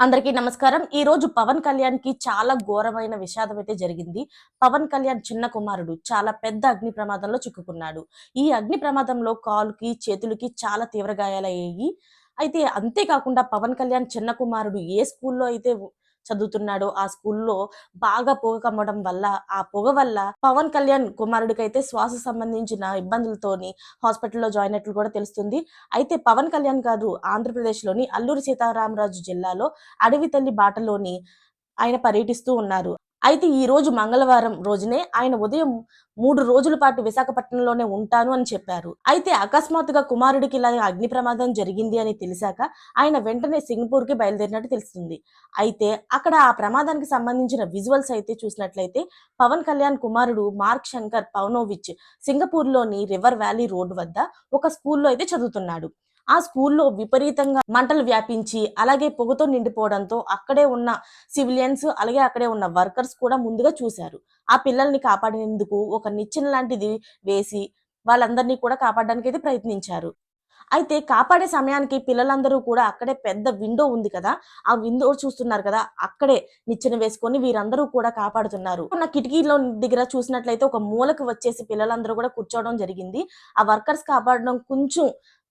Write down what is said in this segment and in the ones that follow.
అందరికీ నమస్కారం. ఈ రోజు పవన్ కళ్యాణ్కి చాలా ఘోరమైన విషాదం అయితే జరిగింది. పవన్ కళ్యాణ్ చిన్న కుమారుడు చాలా పెద్ద అగ్ని ప్రమాదంలో చిక్కుకున్నాడు. ఈ అగ్ని ప్రమాదంలో కాలుకి చేతులకి చాలా తీవ్ర గాయాలయ్యాయి అయితే అంతేకాకుండా పవన్ కళ్యాణ్ చిన్న కుమారుడు ఏ స్కూల్లో అయితే చదువుతున్నాడో ఆ స్కూల్లో బాగా పొగ కమ్మడం వల్ల ఆ పొగ వల్ల పవన్ కళ్యాణ్ కుమారుడికి అయితే శ్వాస సంబంధించిన ఇబ్బందులతోని హాస్పిటల్లో జాయిన్ అయినట్లు కూడా తెలుస్తుంది. అయితే పవన్ కళ్యాణ్ గారు ఆంధ్రప్రదేశ్లోని అల్లూరి సీతారామరాజు జిల్లాలో అడవి తల్లి బాటలోని ఆయన పర్యటిస్తూ ఉన్నారు. అయితే ఈ రోజు మంగళవారం రోజునే ఆయన ఉదయం మూడు రోజుల పాటు విశాఖపట్నంలోనే ఉంటాను అని చెప్పారు. అయితే అకస్మాత్తుగా కుమారుడికి ఇలా అగ్ని ప్రమాదం జరిగింది అని తెలిసాక ఆయన వెంటనే సింగపూర్కి బయలుదేరినట్టు తెలుస్తుంది. అయితే అక్కడ ఆ ప్రమాదానికి సంబంధించిన విజువల్స్ అయితే చూసినట్లయితే పవన్ కళ్యాణ్ కుమారుడు మార్క్ శంకర్ పవనోవిచ్ సింగపూర్లోని రివర్ వ్యాలీ రోడ్ వద్ద ఒక స్కూల్లో అయితే చదువుతున్నాడు. ఆ స్కూల్లో విపరీతంగా మంటలు వ్యాపించి అలాగే పొగతో నిండిపోవడంతో అక్కడే ఉన్న సివిలియన్స్ అలాగే అక్కడే ఉన్న వర్కర్స్ కూడా ముందుగా చూశారు. ఆ పిల్లల్ని కాపాడేందుకు ఒక నిచ్చెన లాంటిది వేసి వాళ్ళందరినీ కూడా కాపాడడానికి అయితే ప్రయత్నించారు. అయితే కాపాడే సమయానికి పిల్లలందరూ కూడా అక్కడే పెద్ద విండో ఉంది కదా ఆ విండో చూస్తున్నారు కదా అక్కడే నిచ్చెన వేసుకొని వీరందరూ కూడా కాపాడుతున్నారు. ఉన్న కిటికీలో దగ్గర చూసినట్లయితే ఒక మూలకు వచ్చేసి పిల్లలందరూ కూడా కూర్చోవడం జరిగింది. ఆ వర్కర్స్ కాపాడడం కొంచెం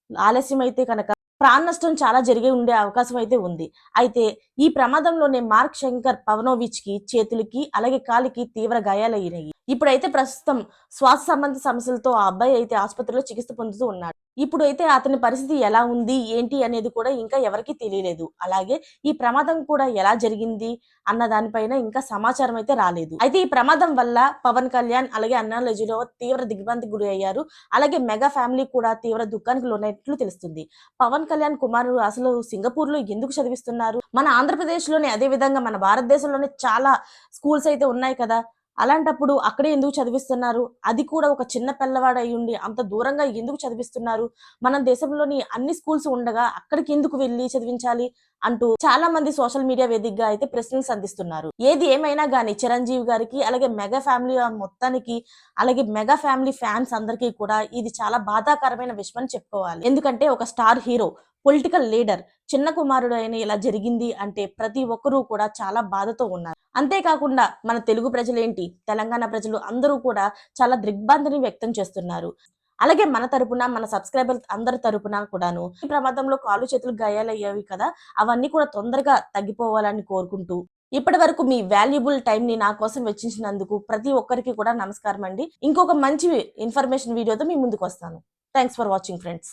ఆలస్యం అయితే కనుక ప్రాణ నష్టం చాలా జరిగి ఉండే అవకాశం అయితే ఉంది. అయితే ఈ ప్రమాదంలోనే మార్క్ శంకర్ పవనోవిచ్కి చేతులకి అలాగే కాలికి తీవ్ర గాయాలయ్యాయి. ఇప్పుడైతే ప్రస్తుతం శ్వాస సంబంధ సమస్యలతో ఆ అబ్బాయి అయితే ఆసుపత్రిలో చికిత్స పొందుతూ ఉన్నాడు. ఇప్పుడు అయితే అతని పరిస్థితి ఎలా ఉంది? ఏంటి? అనేది కూడా ఇంకా ఎవరికి తెలియలేదు. అలాగే ఈ ప్రమాదం కూడా ఎలా జరిగింది? అన్న దానిపైన ఇంకా సమాచారం అయితే రాలేదు. అయితే ఈ ప్రమాదం వల్ల పవన్ కళ్యాణ్ అలాగే అన్నాలజీలో తీవ్ర దిగ్భ్రాంతికి గురి అయ్యారు. అలాగే మెగా ఫ్యామిలీ కూడా తీవ్ర దుఃఖానికి లోనైనట్లు తెలుస్తుంది. పవన్ కళ్యాణ్ కుమారుడు అసలు సింగపూర్లో ఎందుకు చదివిస్తున్నారు? మన ఆంధ్రప్రదేశ్లోనే అదే విధంగా మన భారతదేశంలోనే చాలా స్కూల్స్ అయితే ఉన్నాయి కదా. అలాంటప్పుడు అక్కడే ఎందుకు చదివిస్తున్నారు? అది కూడా ఒక చిన్న పిల్లవాడు అయి ఉండి అంత దూరంగా ఎందుకు చదివిస్తున్నారు? మన దేశంలోని అన్ని స్కూల్స్ ఉండగా అక్కడికి ఎందుకు వెళ్ళి చదివించాలి అంటూ చాలా మంది సోషల్ మీడియా వేదికగా అయితే ప్రశ్నలు సంధిస్తున్నారు. ఏది ఏమైనా గానీ చిరంజీవి గారికి అలాగే మెగా ఫ్యామిలీ మొత్తానికి అలాగే మెగా ఫ్యామిలీ ఫ్యాన్స్ అందరికీ కూడా ఇది చాలా బాధాకరమైన విషయం అని చెప్పుకోవాలి. ఎందుకంటే ఒక స్టార్ హీరో పొలిటికల్ లీడర్ చిన్న కుమారుడు అయిన ఇలా జరిగింది అంటే ప్రతి ఒక్కరూ కూడా చాలా బాధతో ఉన్నారు. అంతేకాకుండా మన తెలుగు ప్రజలు ఏంటి తెలంగాణ ప్రజలు అందరూ కూడా చాలా దిగ్భ్రాంతిని వ్యక్తం చేస్తున్నారు. అలాగే మన తరపున మన సబ్స్క్రైబర్ అందరి తరపున కూడాను ఈ ప్రమాదంలో కాలు చేతులు గాయాలయ్యేవి కదా అవన్నీ కూడా తొందరగా తగ్గిపోవాలని కోరుకుంటూ ఇప్పటి వరకు మీ వాల్యుబుల్ టైం ని నా కోసం వెచ్చించినందుకు ప్రతి ఒక్కరికి కూడా నమస్కారం అండి ఇంకొక మంచి ఇన్ఫర్మేషన్ వీడియోతో మీ ముందుకు వస్తాను. Thanks for watching friends.